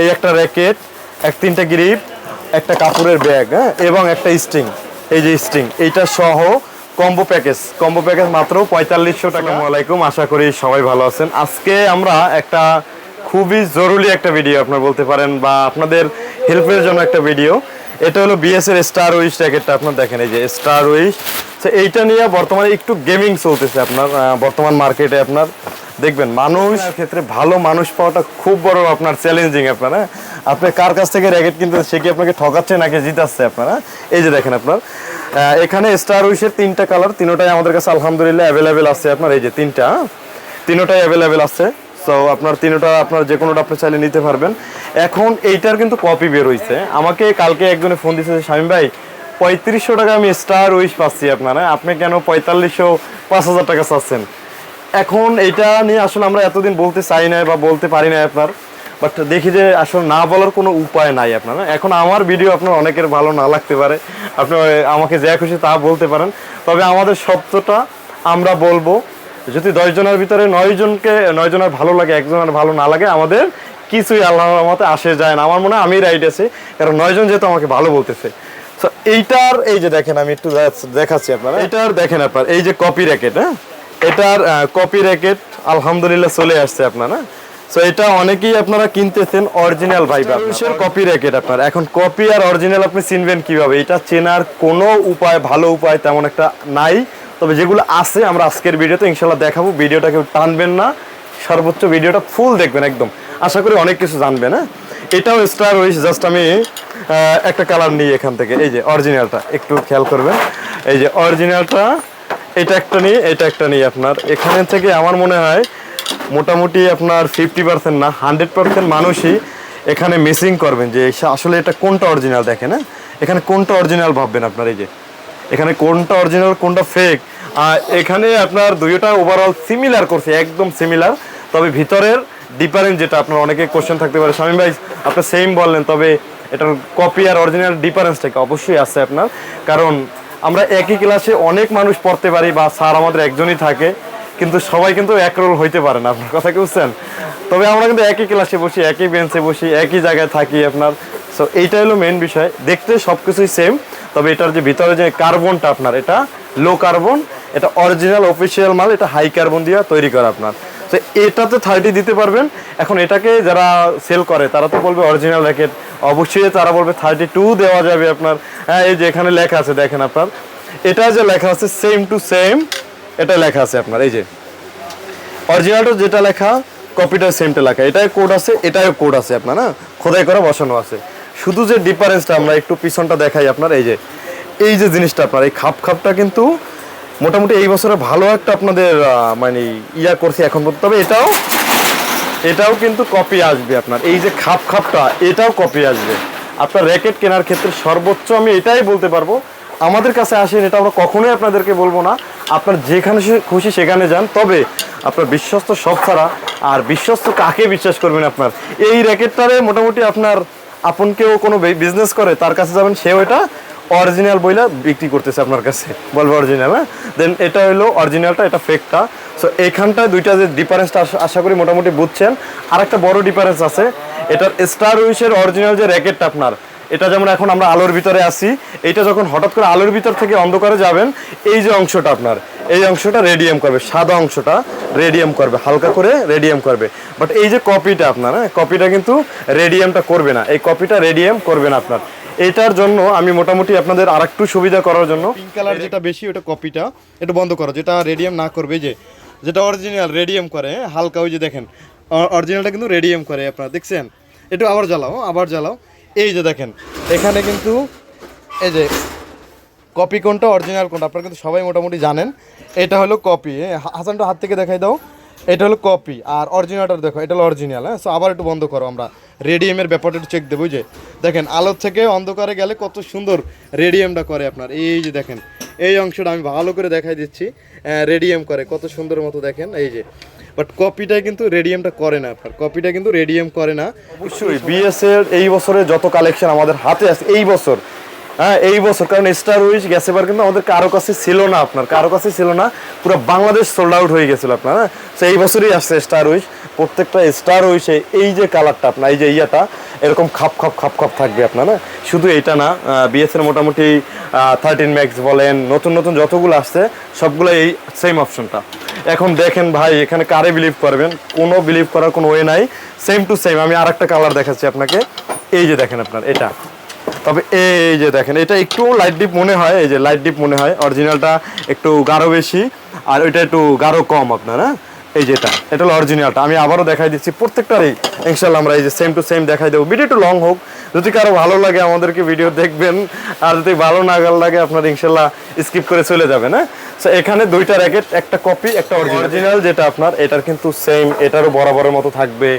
এই একটা র্যাকেট এক তিনটা গ্রিপ একটা কাপড়ের ব্যাগ হ্যাঁ? এবং একটা স্ট্রিং এই যে স্ট্রিং এইটা সহ কম্বো প্যাকেজ কম্বো প্যাকেজ মাত্র পঁয়তাল্লিশশো টাকা। আলাইকুম আশা করি সবাই ভালো আছেন। আজকে আমরা একটা খুবই জরুরি একটা ভিডিও আপনার বলতে পারেন বা আপনাদের হেল্পের জন্য একটা ভিডিও এটা হলো বিএস এর স্টার উইশ র্যাকেটটা আপনার দেখেন এই যে স্টার উইশ তো এইটা নিয়ে বর্তমানে একটু গেমিং চলতেছে আপনার বর্তমান মার্কেটে আপনার। দেখবেন মানুষ ক্ষেত্রে ভালো মানুষ পাওয়াটা খুব বড় আপনার চ্যালেঞ্জিং আপনার হ্যাঁ আপনি কার কাছ থেকে র্যাকেট কিনতে সে কি আপনাকে ঠকাচ্ছে নাকি জিতাচ্ছে আপনার হ্যাঁ? এই যে দেখেন আপনার এখানে স্টার উইশের তিনটা কালার তিনোটাই আমাদের কাছে আলহামদুলিল্লাহ অ্যাভেলেবেল আছে আপনার এই যে তিনটা হ্যাঁ? তিনোটাই অ্যাভেলেবেল আছে সো আপনার তিনোটা আপনার যে কোনোটা আপনি চাইলে নিতে পারবেন এখন এইটার কিন্তু কপি বের হইছে আমাকে কালকে একজনে ফোন দিয়েছে শামীম ভাই পঁয়ত্রিশশো টাকা আমি স্টার উইশ পাচ্ছি আপনার? আপনি কেন পঁয়তাল্লিশশো পাঁচ হাজার টাকা চাচ্ছেন এখন এইটা নিয়ে আসলে আমরা এতদিন বলতে চাই না বা বলতে পারি না আপনার বাট দেখি যে আসলে না বলার কোনো উপায় নাই আপনার হ্যাঁ? এখন আমার ভিডিও আপনার অনেকের ভালো না লাগতে পারে, আপনি আমাকে যা খুশি তা বলতে পারেন, তবে আমাদের সত্যটা আমরা বলব, যদি দশ জনের ভিতরে নয় জনকে, নয় জনের ভালো লাগে একজনের ভালো না লাগে, আমাদের কিছুই আল্লাহর মতে আসে যায় না। আমার মনে হয় আমি রাইট আছি, কারণ নয় জন যেহেতু আমাকে ভালো বলতেছে। এইটার, এই যে দেখেন, আমি একটু দেখ- দেখাচ্ছি আপনারা এইটার দেখেন আপনার, এই যে কপি র্যাকেট হ্যাঁ? এটার কপি র্যাকেট আলহামদুলিল্লাহ চলে আসছে আপনার হ্যাঁ? সো এটা অনেকেই আপনারা কিনতেছেন অরিজিনাল ভাই কপি র্যাকেট আপনার। এখন কপি আর অরিজিনাল আপনি চিনবেন কীভাবে? এটা চেনার কোনো উপায়, ভালো উপায় তেমন একটা নাই। তবে যেগুলো আছে, আমরা আজকের ভিডিওতে ইনশাল্লাহ দেখাবো। ভিডিওটা কেউ টানবেন না। সর্বোচ্চ ভিডিওটা ফুল দেখবেন একদম। আশা করি অনেক কিছু জানবেন হ্যাঁ? এটাও স্টার উইশ জাস্ট আমি একটা কালার নিই এখান থেকে। এই যে অরিজিনালটা একটু খেয়াল করবেন। এই যে অরিজিনালটা এটা একটা নিই এটা একটা নিই আপনার। এখানে থেকে আমার মনে হয় মোটামুটি আপনার ফিফটি পার্সেন্ট না হান্ড্রেড পার্সেন্ট মানুষই এখানে মিসিং করবেন যে আসলে এটা কোনটা অরিজিনাল দেখেন হ্যাঁ? এখানে কোনটা অরিজিনাল ভাববেন আপনার এই যে? এখানে কোনটা অরিজিনাল কোনটা ফেক আর এখানে আপনার দুইটা ওভারঅল সিমিলার করছে, একদম সিমিলার তবে ভিতরের ডিফারেন্স যেটা, আপনার অনেকে কোশ্চেন থাকতে পারে। স্বামী ভাই, আপনি সেম বললেন, তবে এটার কপি আর অরিজিনাল ডিফারেন্সটা কি? অবশ্যই আছে আপনার। কারণ আমরা একই ক্লাসে অনেক মানুষ পড়তে পারি বা স্যার আমাদের একজনই থাকে, কিন্তু সবাই কিন্তু এক রোল হইতে পারে না, আপনার কথা কি বুঝছেন? তবে আমরা কিন্তু একই ক্লাসে বসি, একই বেঞ্চে বসি, একই জায়গায় থাকি আপনার। সো এইটা হলো মেন বিষয়। দেখতে সব কিছুই সেম তবে এটার যে ভিতরে যে কার্বনটা আপনার, এটা লো কার্বন এটা অরিজিনাল অফিসিয়াল মাল, এটা হাই কার্বন দিয়ে তৈরি করা আপনার। তো এটাতে থার্টি দিতে পারবেন। এখন এটাকে যারা সেল করে, তারা তো বলবে অরিজিনাল র্যাকেট অবশ্যই তারা বলবে থার্টি টু দেওয়া যাবে আপনার। হ্যাঁ এই যে এখানে লেখা আছে, দেখেন আপনার। এটা যে লেখা আছে সেম টু সেম এটা লেখা আছে আপনার, এই যে। অরিজিনালটা যেটা লেখা কপিটা সেমটা লেখা। এটাই কোড আছে এটাই কোড আছে আপনার না খোদাই করা বসানো আছে। শুধু যে ডিফারেন্সটা আমরা একটু পিছনটা দেখাই আপনার, এই যে। এই যে জিনিসটা আপনার, এই খাপ খাপটা কিন্তু মোটামুটি এই বছরে ভালো একটা আপনাদের মানে ইয়া করছে এখন পর্যন্ত। তবে এটাও এটাও কিন্তু কপি আসবে আপনার। এই যে খাপ খাপটা, এটাও কপি আসবে। আপনার র্যাকেট কেনার ক্ষেত্রে সর্বোচ্চ আমি এটাই বলতে পারব। আমাদের কাছে আসেন, এটা আমরা কখনোই আপনাদেরকে বলব না। আপনার যেখানে খুশি সেখানে যান। তবে আপনার বিশ্বস্ত সব ছাড়া, আর বিশ্বস্ত কাকে বিশ্বাস করবেন আপনার? এই র্যাকেটটারে মোটামুটি আপনার আপন কেউ কোনো বিজনেস করে, তার কাছে যাবেন, সেও এটা অরিজিনাল বইলা বিক্রি করতেছে আপনার কাছে। বলব অরিজিনাল হ্যাঁ? দেন এটা হলো অরিজিনালটা, এটা ফেকটা সো এইখানটায় দুইটা যে ডিফারেন্সটা আশা করি মোটামুটি বুঝছেন। আর একটা বড় ডিফারেন্স আছে, এটার স্টার উইশের অরিজিনাল যে র্যাকেটটা আপনার, এটা যেমন এখন আমরা আলোর ভিতরে আসি এটা যখন হঠাৎ করে আলোর ভিতর থেকে অন্ধকারে যাবেন, এই যে অংশটা আপনার, এই অংশটা রেডিয়াম করবে, সাদা অংশটা রেডিয়াম করবে, হালকা করে রেডিয়াম করবে। বাট এই যে কপিটা আপনার হ্যাঁ কপিটা কিন্তু রেডিয়ামটা করবে না, এই কপিটা রেডিয়াম করবে না আপনার। এটার জন্য আমি মোটামুটি আপনাদের আর একটু সুবিধা করার জন্য। পিঙ্ক কালার যেটা বেশি ওটা কপিটা এটা বন্ধ করো যেটা রেডিয়াম না করবে যে যেটা অরিজিনাল রেডিয়াম করে হ্যাঁ, হালকা ওই যে দেখেন অরিজিনালটা কিন্তু রেডিয়াম করে আপনারা দেখছেন? একটু আবার জ্বালাও আবার জ্বালাও। এই যে দেখেন এখানে কিন্তু এই যে কপি কোনটা অরিজিনাল কোনটা আপনারা কিন্তু সবাই মোটামুটি জানেন। এটা হলো কপি হাসানটা হাত থেকে দেখাই দাও। এটা হলো কপি আর অরিজিনালটা দেখো, এটা হলো অরিজিনাল হ্যাঁ? সো আবার একটু বন্ধ করো আমরা। রেডিয়ামের ব্যাপারটা একটু চেক দেবো যে। দেখেন, আলোর থেকে অন্ধকারে গেলে কত সুন্দর রেডিয়ামটা করে আপনার। এই যে দেখেন, এই অংশটা আমি ভালো করে দেখাই দিচ্ছি। রেডিয়াম করে, কত সুন্দর মতো দেখেন, এই যে। বাট কপিটা কিন্তু রেডিয়ামটা করে না আপনার। কপিটা কিন্তু রেডিয়াম করে না। অবশ্যই বিএস এর এই বছরে যত কালেকশন আমাদের হাতে আছে, এই বছর হ্যাঁ এই বছর, কারণ স্টার উইশ গেছে এবার কিন্তু আমাদের কারও কাছে ছিল না আপনার, কারও কাছে ছিল না, পুরো বাংলাদেশ সোল্ড আউট হয়ে গেছিল আপনার হ্যাঁ? তো এই বছরই আসছে স্টার উইশ প্রত্যেকটা স্টার উইশে এই যে কালারটা আপনার, এই যে ইয়াটা, এরকম খাপ খাপ খাপ খাপ থাকবে আপনার হ্যাঁ? শুধু এইটা না বিএস এর মোটামুটি থার্টিন ম্যাক্স বলেন, নতুন নতুন যতগুলো আসছে, সবগুলো এই সেম অপশনটা এখন দেখেন ভাই, এখানে কারে বিলিভ করবেন? কোনো বিলিভ করার কোনো ওয়ে নাই সেম টু সেম আমি আর একটা কালার দেখাচ্ছি আপনাকে, এই যে দেখেন আপনার, এটা। তবে এই যে দেখেন, এটা একটু লাইট ডিপ মনে হয়, এই যে লাইট ডিপ মনে হয় অরিজিনালটা একটু গাঢ় বেশি, আর ওইটা একটু গাঢ় কম আপনার হ্যাঁ? এই যেটা, এটা হলো অরিজিনালটা আমি আবারও দেখাই দিচ্ছি, প্রত্যেকটারই ইনশাল্লাহ আমরা এই যে সেম টু সেম দেখাই দেবো। ভিডিও একটু লং হোক, যদি কারও ভালো লাগে আমাদেরকে ভিডিও দেখবেন, আর যদি ভালো না ভালো লাগে, আপনার ইনশাল্লাহ স্কিপ করে চলে যাবে না সো এখানে দুইটা র্যাকেট একটা কপি একটা অরিজিনাল যেটা আপনার, এটার কিন্তু সেম এটারও বরাবরের মতো থাকবে।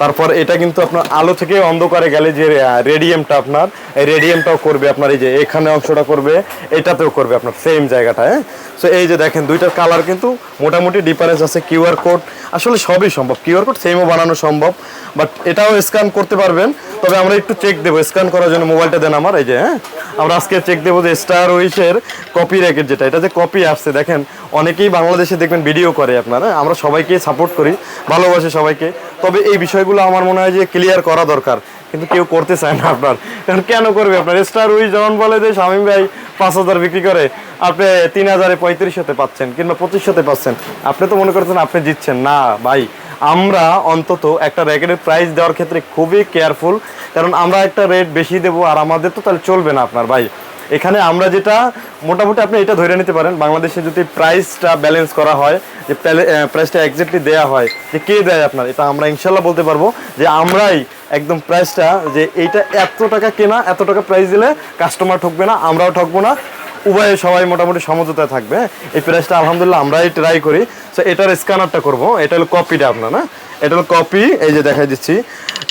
তারপর এটা কিন্তু আপনার আলো থেকে অন্ধকারে গেলে যে রেডিয়ামটা আপনার, এই রেডিয়ামটাও করবে আপনার এই যে, এখানে অংশটা করবে, এটাতেও করবে আপনার সেম জায়গাটা হ্যাঁ? সো এই যে দেখেন দুইটার কালার কিন্তু মোটামুটি ডিফারেন্স আছে কিউআর কোড আসলে সবই সম্ভব। কিউআর কোড সেমও বানানো সম্ভব বাট এটাও স্ক্যান করতে পারবেন। তবে আমরা একটু চেক দেবো স্ক্যান করার জন্য মোবাইলটা দেন আমার, এই যে হ্যাঁ? আমরা আজকে চেক দেবো যে স্টার উইশের কপি র্যাকেট যেটা, এটা যে কপি আসছে, দেখেন অনেকেই বাংলাদেশে দেখবেন ভিডিও করে আপনারা আমরা সবাইকে সাপোর্ট করি, ভালোবাসি সবাইকে। তবে এই বিষয়গুলো আমার মনে হয় যে ক্লিয়ার করা দরকার। কিন্তু কেউ করতে চায় না আপনার। কারণ কেন করবে আপনার? স্টার উইশ যখন বলে যে স্বামী ভাই পাঁচ হাজার বিক্রি করে, আপনি তিন হাজারে পঁয়ত্রিশশোতে পাচ্ছেন কিংবা পঁচিশশোতে পাচ্ছেন। আপনি তো মনে করছেন আপনি জিতছেন। না ভাই, আমরা অন্তত একটা র্যাকেটের প্রাইস দেওয়ার ক্ষেত্রে খুবই কেয়ারফুল কারণ আমরা একটা রেট বেশি দেবো আর আমাদের তো তাহলে চলবে না আপনার ভাই। এখানে আমরা যেটা, মোটামুটি আপনি এটা ধরে নিতে পারেন, বাংলাদেশে যদি প্রাইসটা ব্যালেন্স করা হয়, যে প্রাইসটা একজাক্টলি দেওয়া হয়, যে কে দেয় আপনার, এটা আমরা ইনশাল্লাহ বলতে পারব যে আমরাই একদম প্রাইসটা যে এইটা এত টাকা কেনা, এত টাকা প্রাইস দিলে কাস্টমার ঠকবে না, আমরাও ঠকবো না। উভয়ে সবাই মোটামুটি সমঝোতায় থাকবে এই প্রাইসটা আলহামদুলিল্লাহ আমরাই ট্রাই করি। সো এটার স্ক্যানারটা করব। এটা হলো কপিটা আপনার না এটা হলো কপি এই যে দেখাই দিচ্ছি।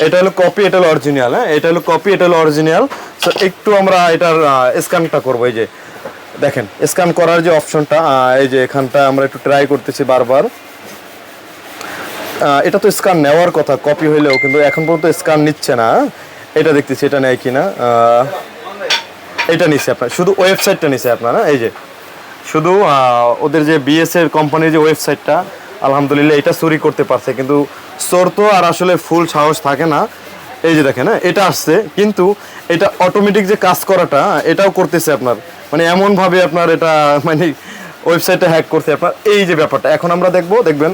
এটা হলো কপি এটা হলো অরিজিনাল হ্যাঁ? এটা হলো কপি এটা হলো অরিজিনাল সো একটু আমরা এটার স্ক্যানটা করব, এই যে। দেখেন স্ক্যান করার যে অপশনটা এই যে এখানটা আমরা একটু ট্রাই করতেছি বারবার। এটা তো স্ক্যান নেওয়ার কথা কপি হইলেও কিন্তু এখন পর্যন্ত স্ক্যান নিচ্ছে না এটা দেখতেছি, এটা নেয় কিনা এটা নিছে আপনার শুধু ওয়েবসাইটটা নিছে আপনারা এই যে শুধু ওদের যে বিএস এর কোম্পানির যে ওয়েবসাইটটা আলহামদুলিল্লাহ এটা চুরি করতে পারছে কিন্তু চোর তো আর আসলে ফুল সাহস থাকে না। এই যে দেখেন হ্যাঁ, এটা আসছে কিন্তু এটা অটোমেটিক যে কাজ করাটা এটাও করতেছে আপনার। মানে এমনভাবে আপনার এটা মানে ওয়েবসাইটটা হ্যাক করছে আপনার। এই যে ব্যাপারটা এখন আমরা দেখব দেখবেন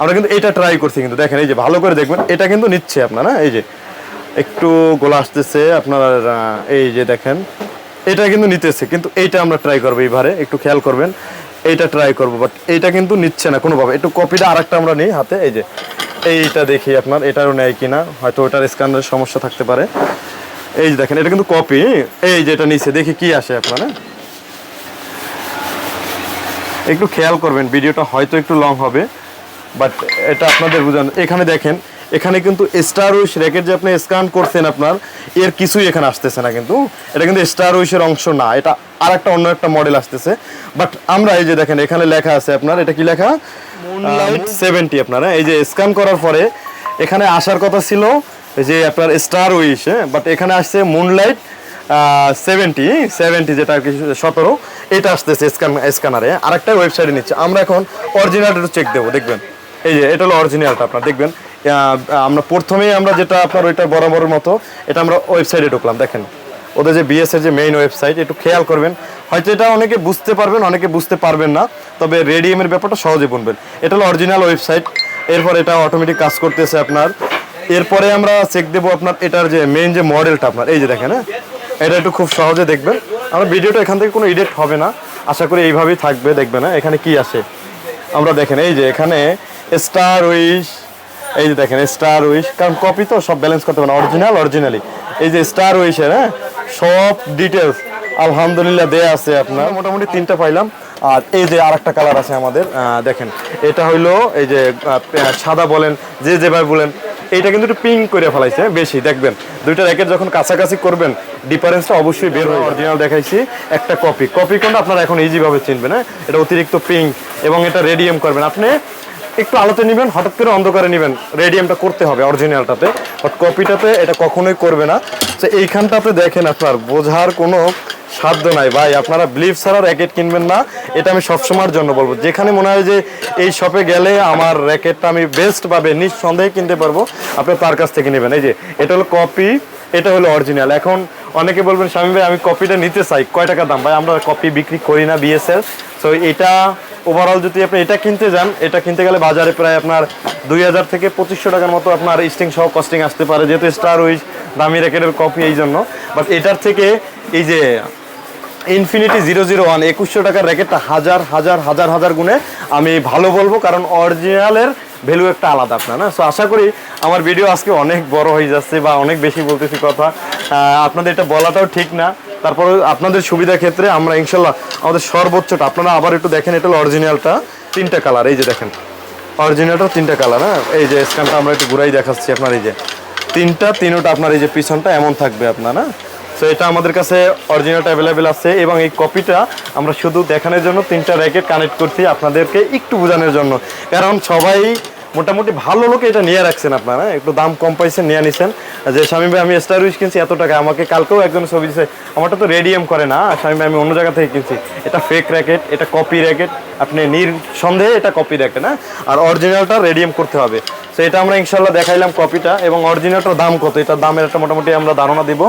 আমরা কিন্তু এটা ট্রাই করছি কিন্তু দেখেন এই যে ভালো করে দেখবেন এটা কিন্তু নিচ্ছে আপনার হ্যাঁ? এই যে একটু গোলা আসতেছে আপনার এই যে দেখেন এটা কিন্তু নিতেছে, কিন্তু এইটা আমরা ট্রাই করব এইবারে, একটু খেয়াল করবেন। এইটা ট্রাই করব বাট এইটা কিন্তু নিচ্ছে না কোনোভাবে। একটু কপিটা আরেকটা আমরা নিই হাতে, এই যে, এইটা দেখি আপনার, এটারও নেয় কিনা, হয়তো ওটার স্ক্যানের সমস্যা থাকতে পারে। এই যে দেখেন, এটা কিন্তু কপি এই যে এটা নিচে দেখি কি আসে আপনার হ্যাঁ? একটু খেয়াল করবেন, ভিডিওটা হয়তো একটু লং হবে বাট এটা আপনাদের বুঝান এখানে দেখেন এখানে কিন্তু স্টার উইশ র্যাকেট যে আপনি স্ক্যান করছেন আপনার এর কিছুই এখানে আসতেছে না কিন্তু। এটা কিন্তু স্টার উইশের অংশ না এটা আর একটা অন্য একটা মডেল আসতেছে। বাট আমরা এই যে দেখেন এখানে লেখা আছে আপনার এটা কি লেখা? মুনলাইট সেভেন্টি আপনার হ্যাঁ? এই যে স্ক্যান করার পরে এখানে আসার কথা ছিল যে আপনার স্টার উইশ হ্যাঁ? বাট এখানে আসছে মুনলাইট সেভেন্টি সেভেন্টি যেটা আর কি সতেরো এটা আসতেছে স্ক্যান স্ক্যানারে আরেকটা ওয়েবসাইটে নিচ্ছে। আমরা এখন অরিজিনালটা চেক দেবো দেখবেন। এই যে এটা হলো অরিজিনালটা আপনার দেখবেন। আমরা প্রথমেই আমরা যেটা আপনার ওইটা বরাবরের মতো, এটা আমরা ওয়েবসাইটে ঢুকলাম, দেখেন। ওদের যে বিএস এর যে মেইন ওয়েবসাইট একটু খেয়াল করবেন। হয়তো এটা অনেকে বুঝতে পারবেন, অনেকে বুঝতে পারবেন না, তবে রেডিএমের ব্যাপারটা সহজে বুনবেন। এটা হলো অরিজিনাল ওয়েবসাইট এরপর এটা অটোমেটিক কাজ করতেছে আপনার। এরপরে আমরা চেক দেবো আপনার, এটার যে মেইন যে মডেলটা আপনার, এই যে দেখেন হ্যাঁ? এটা একটু খুব সহজে দেখবেন। আমার ভিডিওটা এখান থেকে কোনো এডিট হবে না, আশা করি এইভাবেই থাকবে, দেখবেন হ্যাঁ? এখানে কি আসে? আমরা দেখেন, এই যে এখানে স্টার উইশ এই যে দেখেন স্টার উইশ কারণ কপি তো সব ব্যালেন্স করতে পারেন অরিজিনাল অরিজিনালি এই যে স্টার উইশের হ্যাঁ সব ডিটেলস আলহামদুলিল্লাহ দেয়া আছে আপনার। মোটামুটি তিনটা পাইলাম। আর এই যে আরেকটা কালার আছে আমাদের দেখেন, এটা হইল এই যে সাদা বলেন, যে যেভাবে বলেন, এইটা কিন্তু একটু পিঙ্ক করে ফেলাইছে বেশি, দেখবেন। দুইটা র্যাকেট যখন কাছাকাছি করবেন ডিফারেন্সটা অবশ্যই বের হয় অরিজিনাল দেখাইছি, একটা কপি কপি কোনটা আপনারা এখন ইজিভাবে চিনবেন হ্যাঁ এটা অতিরিক্ত পিঙ্ক এবং এটা রেডিয়াম করবেন। আপনি একটু আলোতে নেবেন, হঠাৎ করে অন্ধকারে নেবেন। রেডিয়ামটা করতে হবে অরিজিনালটাতে বাট কপিটাতে এটা কখনোই করবে না। তো এইখানটা আপনি দেখেন আপনার, বোঝার কোনো সাধ্য নাই। ভাই, আপনারা ব্লিভ ছাড়া র্যাকেট কিনবেন না। এটা আমি সবসময়ের জন্য বলব। যেখানে মনে হয় যে এই শপে গেলে আমার র্যাকেটটা আমি বেস্ট পাবে, নিঃসন্দেহে কিনতে পারব। আপনি তার কাছ থেকে নেবেন। এই যে, এটা হলো কপি এটা হলো অরিজিনাল এখন অনেকে বলবেন, স্বামী ভাই, আমি কপিটা নিতে চাই। কয় টাকা দাম? ভাই, আমরা কপি বিক্রি করি না বিএসএল সো এটা ওভারঅল যদি আপনি এটা কিনতে যান, এটা কিনতে গেলে বাজারে প্রায় আপনার দুই হাজার থেকে পঁচিশশো টাকার মতো আপনার স্টিং সহ কস্টিং আসতে পারে, যেহেতু স্টার উইচ দামি র্যাকেটের কপি এই জন্য। বাট এটার থেকে এই যে ইনফিনিটি জিরো জিরো ওয়ান একুশশো টাকার র্যাকেটটা হাজার হাজার হাজার হাজার গুণে আমি ভালো বলব, কারণ অরিজিনালের ভ্যালু একটা আলাদা আপনার, না? সো আশা করি আমার ভিডিও আজকে অনেক বড় হয়ে যাচ্ছে বা অনেক বেশি বলতেছি কথা। আপনাদের এটা বলাটাও ঠিক না। তারপরে আপনাদের সুবিধা ক্ষেত্রে আমরা ইনশাল্লাহ আমাদের সর্বোচ্চটা, আপনারা আবার একটু দেখেন এটা অরিজিনালটা তিনটা কালার এই যে দেখেন। অরিজিনালটা তিনটা কালার হ্যাঁ? এই যে স্ক্যানটা আমরা একটু ঘুরাই দেখাচ্ছি আপনার এই যে। তিনটা, তিনোটা আপনার এই যে পিছনটা এমন থাকবে আপনার না তো এটা আমাদের কাছে অরিজিনালটা অ্যাভেলেবেল আছে এবং এই কপিটা আমরা শুধু দেখানোর জন্য তিনটা র্যাকেট কানেক্ট করছি আপনাদেরকে একটু বোঝানোর জন্য। কারণ সবাই মোটামুটি ভালো লোকে এটা নিয়ে রাখছেন আপনারা, একটু দাম কম পাইছেন নিয়ে নিছেন। যে স্বামী ভাই, আমি স্টার উইচ কিনছি, এত টাকা। আমাকে কালকেও একজন ছবি দিচ্ছে আমারটা তো রেডিয়াম করে না, স্বামী ভাই, আমি অন্য জায়গা থেকে কিনছি। এটা ফেক র্যাকেট এটা কপি র্যাকেট আপনি নিঃসন্দেহে এটা কপি র্যাকেট না? আর অরিজিনালটা রেডিয়াম করতে হবে। তো এটা আমরা ইনশাল্লাহ দেখাইলাম কপিটা এবং অরিজিনালটার দাম কত? এটার দামের একটা মোটামুটি আমরা ধারণা দিব।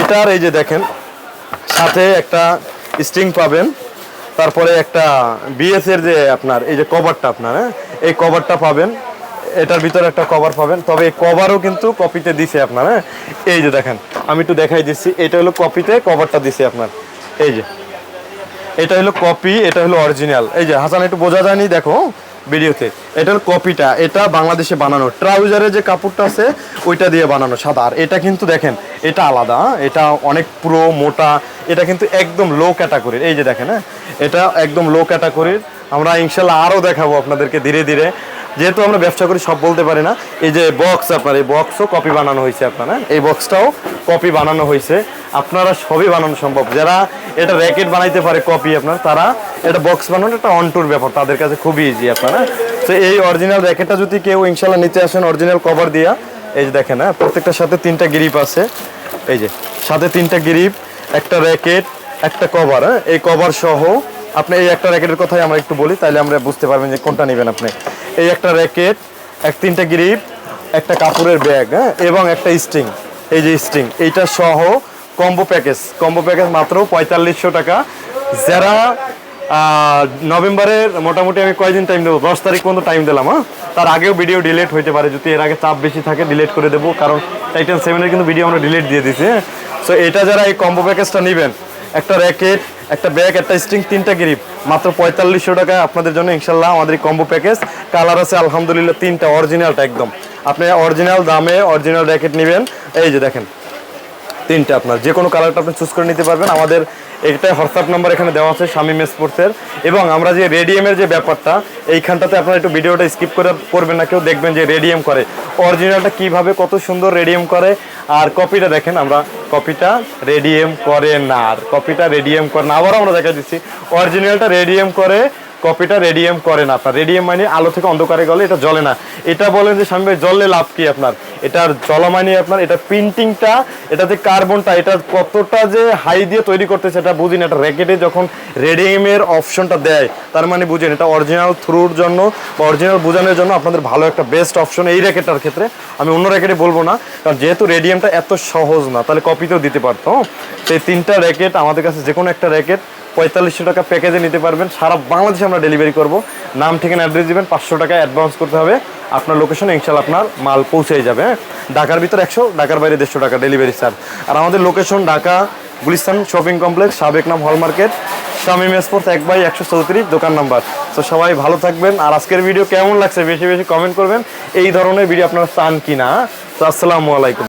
এটার এই যে দেখেন, সাথে একটা স্ট্রিং পাবেন। তারপরে একটা বিএস এর যে আপনার, এই যে কভারটা আপনার হ্যাঁ? এই কভারটা পাবেন। এটার ভিতরে একটা কভার পাবেন। তবে এই কভারও কিন্তু কপিতে দিছে আপনার হ্যাঁ? এই যে দেখেন, আমি একটু দেখাই দিচ্ছি। এটা হলো কপিতে কভারটা দিছে আপনার। এই যে। এটা হলো কপি এটা হলো অরিজিনাল এই যে, হাসান, একটু বোঝা যায়নি, দেখো। ভিডিওতে। এটা হলো কপিটা এটা বাংলাদেশে বানানো। ট্রাউজারের যে কাপড়টা আছে, ওইটা দিয়ে বানানো সাদা। আর এটা কিন্তু দেখেন, এটা আলাদা হ্যাঁ? এটা অনেক পুরো, মোটা, এটা কিন্তু একদম লো ক্যাটাগরির এই যে দেখেন হ্যাঁ? এটা একদম লো ক্যাটাগরির আমরা ইনশাল্লাহ আরও দেখাবো আপনাদেরকে ধীরে ধীরে। যেহেতু আমরা ব্যবসা করি, সব বলতে পারি না। এই যে বক্স আপনার, এই বক্সও কপি বানানো হয়েছে আপনার হ্যাঁ? এই বক্সটাও কপি বানানো হয়েছে। আপনারা সবই বানানো সম্ভব। যারা এটা র্যাকেট বানাইতে পারে কপি আপনার, তারা এটা বক্স বানানো একটা অনটুর ব্যাপার, তাদের কাছে খুবই ইজি আপনারা তো এই অরিজিনাল র্যাকেটটা যদি কেউ ইনশাল্লাহ নিতে আসেন অরিজিনাল কভার দিয়া, এই যে দেখেন হ্যাঁ প্রত্যেকটার সাথে তিনটা গ্রিপ আছে। এই যে, সাথে তিনটা গ্রিপ একটা র্যাকেট একটা কভার হ্যাঁ? এই কভার সহ, আপনি এই একটা র্যাকেটের কথাই আমরা একটু বলি, তাহলে আমরা বুঝতে পারবেন যে কোনটা নেবেন আপনি। এই একটা র্যাকেট এক তিনটা গ্রিপ একটা কাপড়ের ব্যাগ হ্যাঁ? এবং একটা স্ট্রিং এই যে স্ট্রিং এইটা সহ কম্বো প্যাকেজ কম্বো প্যাকেজ মাত্র পঁয়তাল্লিশশো টাকা। যারা নভেম্বরের মোটামুটি আমি কয়দিন টাইম দেবো? দশ তারিখ পর্যন্ত টাইম দিলাম হ্যাঁ? তার আগেও ভিডিও ডিলেট হইতে পারে। যদি এর আগে চাপ বেশি থাকে ডিলিট করে দেবো। কারণ টাইটেন সেভেনের কিন্তু ভিডিও আমরা ডিলিট দিয়ে দিছি হ্যাঁ? সো এটা যারা এই কম্বো প্যাকেজটা নেবেন, একটা র্যাকেট একটা ব্যাগ একটা স্ট্রিং তিনটা গ্রিপ মাত্র পঁয়তাল্লিশশো টাকা আপনাদের জন্য ইনশাল্লাহ আমাদের কম্বো প্যাকেজ কালার আছে আলহামদুলিল্লাহ তিনটা অরিজিনালটা একদম। আপনি অরিজিনাল দামে অরিজিনাল র্যাকেট নেবেন। এই যে দেখেন তিনটা আপনার। যে কোনো কালারটা আপনি চুজ করে নিতে পারবেন। আমাদের এইটাই হোয়াটসঅ্যাপ নাম্বার এখানে দেওয়া আছে, শামিম স্পোর্টসের। এবং আমরা যে রেডিয়ামের যে ব্যাপারটা, এইখানটাতে আপনারা একটু ভিডিওটা স্কিপ করে করবেন না, কেউ দেখবেন যে রেডিয়াম করে। অরিজিনালটা কীভাবে কত সুন্দর রেডিয়াম করে, আর কপিটা দেখেন আমরা। কপিটা রেডিয়াম করে না, আর কপিটা রেডিয়াম করে না। আবারও আমরা দেখা দিচ্ছি। অরিজিনালটা রেডিয়াম করে কপিটা রেডিয়াম করে না আপনার। রেডিয়াম মানে আলো থেকে অন্ধকারে গেলে, এটা জ্বলে না। এটা বলেন যে, স্বামী ভাই, জ্বললে লাভ কি আপনার? এটার জ্বলা মানে আপনার, এটা প্রিন্টিংটা এটাতে কার্বনটা এটা কতটা যে হাই দিয়ে তৈরি করতেছে এটা বুঝিন। এটা র্যাকেটে যখন রেডিয়ামের অপশনটা দেয়, তার মানে বুঝেন, এটা অরিজিনাল থ্রুর জন্য বা অরিজিনাল বোঝানোর জন্য আপনাদের ভালো একটা বেস্ট অপশন এই র্যাকেটটার ক্ষেত্রে। আমি অন্য র্যাকেটে বলব না, কারণ যেহেতু রেডিয়ামটা এত সহজ না, তাহলে কপিতেও দিতে পারতো সেই তিনটা র্যাকেট আমাদের কাছে যে কোনো একটা র্যাকেট পঁয়তাল্লিশশো টাকা প্যাকেজে নিতে পারবেন। সারা বাংলাদেশে আমরা ডেলিভারি করব। নাম, ঠিকানা অ্যাড্রেস দিবেন, পাঁচশো টাকা অ্যাডভান্স করতে হবে। আপনার লোকেশনে ইনশাল্লাহ আপনার মাল পৌঁছে যাবে। ঢাকার ভিতর একশো, ঢাকার বাইরে দেড়শো টাকা ডেলিভারি চার্জ আর আমাদের location Dhaka Gulistan shopping complex সাবেক নাম হল মার্কেট শামিম স্পোর্টস এক বাই একশো চৌত্রিশ, দোকান নাম্বার। তো সবাই ভালো থাকবেন। আর আজকের ভিডিও কেমন লাগছে, বেশি বেশি কমেন্ট করবেন। এই ধরনের ভিডিও আপনারা চান কি না তো, আসসালামু আলাইকুম।